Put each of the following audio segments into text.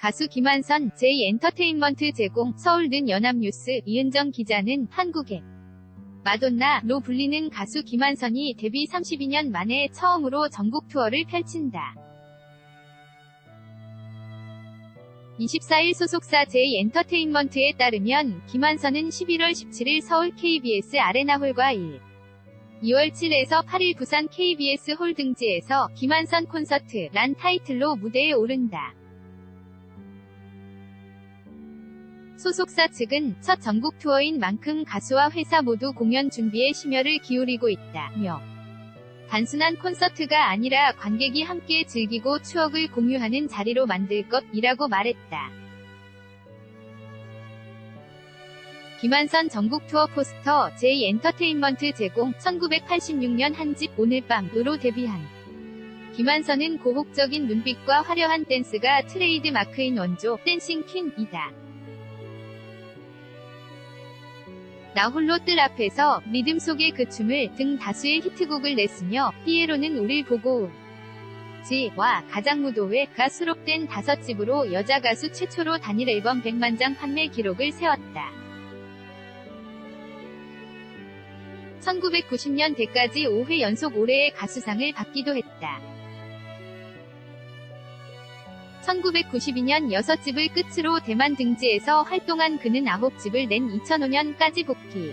가수 김한선, J엔터테인먼트 제공, 서울든 연합뉴스, 이은정 기자는 한국의 마돈나로 불리는 가수 김한선이 데뷔 32년 만에 처음으로 전국 투어를 펼친다. 24일 소속사 J엔터테인먼트에 따르면 김한선은 11월 17일 서울 KBS 아레나홀과 1. 2월 7에서 8일 부산 KBS 홀 등지에서 김한선 콘서트 란 타이틀로 무대에 오른다. 소속사 측은 첫 전국 투어인 만큼 가수와 회사 모두 공연 준비에 심혈을 기울이고 있다며 단순한 콘서트가 아니라 관객이 함께 즐기고 추억을 공유하는 자리로 만들 것이라고 말했다. 김한선 전국 투어 포스터 J엔터테인먼트 제공 1986년 한 집 오늘 밤으로 데뷔한 김한선은 고혹적인 눈빛과 화려한 댄스가 트레이드 마크인 원조 댄싱 퀸이다. 나 홀로 뜰 앞에서 리듬 속의 그 춤을 등 다수의 히트곡을 냈으며 피에로는 우릴 보고 지와 가장 무도회가 수록된 다섯 집으로 여자 가수 최초로 단일 앨범 100만 장 판매 기록을 세웠다. 1990년 대까지 5회 연속 올해의 가수상을 받기도 했다. 1992년 6집을 끝으로 대만 등지에서 활동한 그는 9집을 낸 2005년까지 복귀.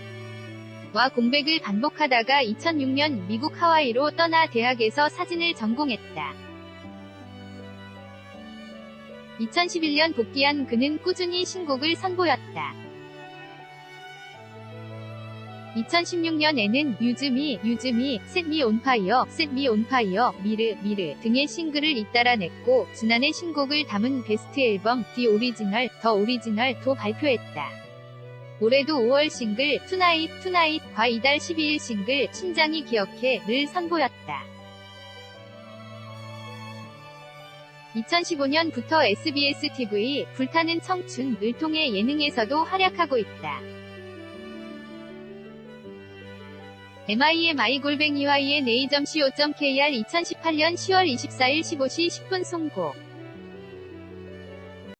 와 공백을 반복하다가 2006년 미국 하와이로 떠나 대학에서 사진을 전공했다. 2011년 복귀한 그는 꾸준히 신곡을 선보였다. 2016년에는 유즈미, 유즈미, 셋미 온파이어, 셋미 온파이어, 미르, 미르 등의 싱글을 잇따라 냈고 지난해 신곡을 담은 베스트 앨범 디 오리지널, 더 오리지널도 발표했다. 올해도 5월 싱글 투나잇 투나잇과 이달 12일 싱글 심장이 기억해를 선보였다. 2015년부터 SBS TV 불타는 청춘을 통해 예능에서도 활약하고 있다. MIMI 골뱅이와이의 네이점 co.kr 2018년 10월 24일 15시 10분 송고